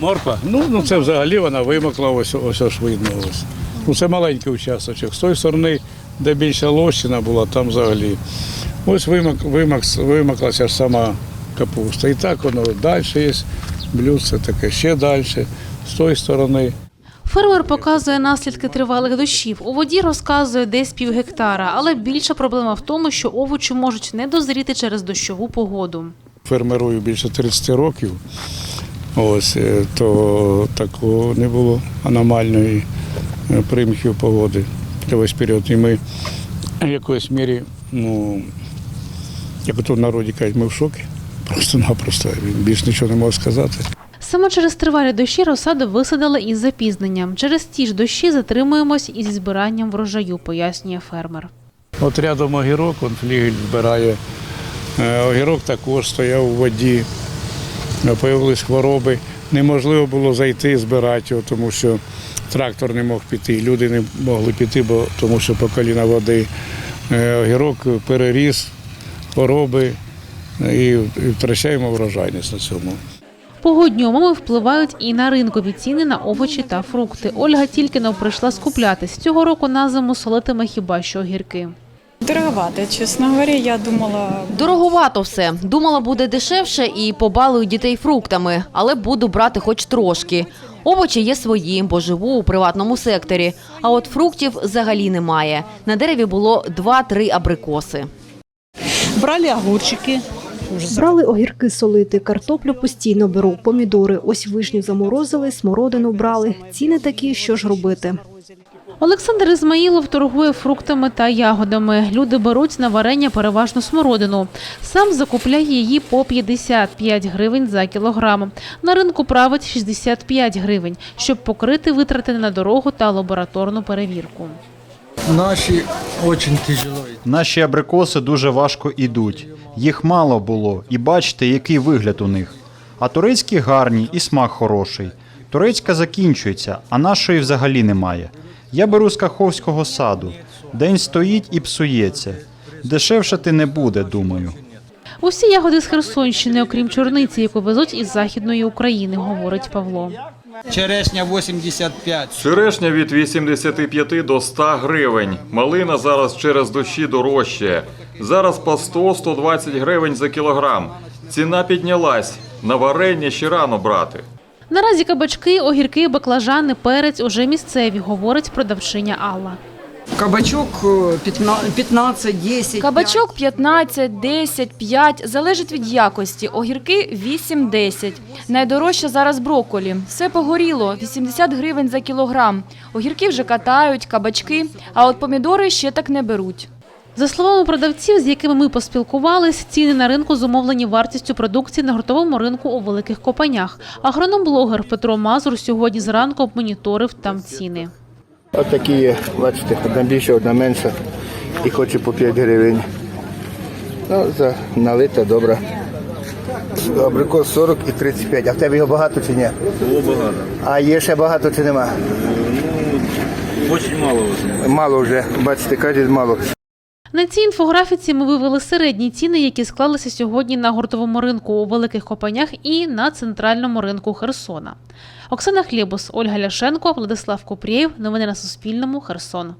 Морква? Ну, ну це взагалі вона вимокла, ось ось аж видно. Ось. Ну, це маленький участочок. З тої сторони, де більша лощина була, там взагалі. Ось вимок, вимок, вимоклася ж сама капуста. І так воно далі є блюдце таке, ще далі, з тої сторони. Фермер показує наслідки тривалих дощів. У воді розказує десь пів гектара, але більша проблема в тому, що овочі можуть не дозріти через дощову погоду. Фермерую більше 30 років. Ось, е, то такого не було аномальної е, примхів погоди для весь період. І ми в якоїсь мірі, ну, як тут в народі кажуть, ми в шокі. Просто-напросто. Більш нічого не можу сказати. Саме через тривалі дощі розсаду висадили із запізненням. Через ті ж дощі затримуємось із збиранням врожаю, пояснює фермер. От рядом огірок, он флігель збирає. Е, Огірок також стояв у воді, появились хвороби. Неможливо було зайти збирати його, тому що трактор не мог піти. Люди не могли піти, бо тому що по коліна води. Е, Огірок переріс хвороби е, і, втрачаємо врожайність на цьому. Погодні умови впливають і на ринкові ціни на овочі та фрукти. Ольга Тількінов прийшла скуплятись. Цього року на зиму солитиме хіба що огірки. Дороговато, чесно говоря, я думала, Дороговато все. Думала, буде дешевше і побалую дітей фруктами, але буду брати хоч трошки. Овочі є свої, бо живу у приватному секторі. А от фруктів взагалі немає. На дереві було 2-3 абрикоси. Брали огурчики. Брали огірки солити, картоплю постійно беру, помідори. Ось вишню заморозили, смородину брали. Ціни такі, що ж робити. Олександр Ізмаїлов торгує фруктами та ягодами. Люди беруть на варення переважно смородину. Сам закупляє її по 55 гривень за кілограм. На ринку править 65 гривень, щоб покрити витрати на дорогу та лабораторну перевірку. Наші дуже тяжело. Наші абрикоси дуже важко ідуть. Їх мало було, і бачите, який вигляд у них. А турецькі гарні і смак хороший. Турецька закінчується, а нашої взагалі немає. Я беру з Каховського саду. День стоїть і псується. Дешевшати не буде, думаю. Усі ягоди з Херсонщини, окрім чорниці, яку везуть із західної України, говорить Павло. Черешня 85. Черешня від 85 до 100 гривень. Малина зараз через дощі дорожчає. Зараз по 100-120 гривень за кілограм. Ціна піднялась. На варення ще рано брати. Наразі кабачки, огірки, баклажани, перець уже місцеві, говорить продавчиня Алла. Кабачок е, 15, 10. Кабачок 15, 10, 5, залежить від якості. Огірки 8, 10. Найдорожче зараз брокколі. Все погоріло, 80 гривень за кілограм. Огірки вже катають, кабачки, а от помідори ще так не беруть. За словами продавців, з якими ми поспілкувались, ціни на ринку зумовлені вартістю продукції на гуртовому ринку у великих копанях. Агрономблогер Петро Мазур сьогодні зранку обмоніторив там ціни. От такі є, бачите, одна більша, одна менша. І хочу по 5 гривень. Ну, за налита, добра. Абрикос 40 і 35. А в тебе його багато чи ні? Було багато. А є ще багато чи нема? Ну, дуже мало вже. Мало вже. Бачите, кажуть, мало. На цій інфографіці ми вивели середні ціни, які склалися сьогодні на гуртовому ринку у великих копанях і на центральному ринку Херсона. Оксана Хлєбус, Ольга Ляшенко, Владислав Купрієв. Новини на Суспільному. Херсон.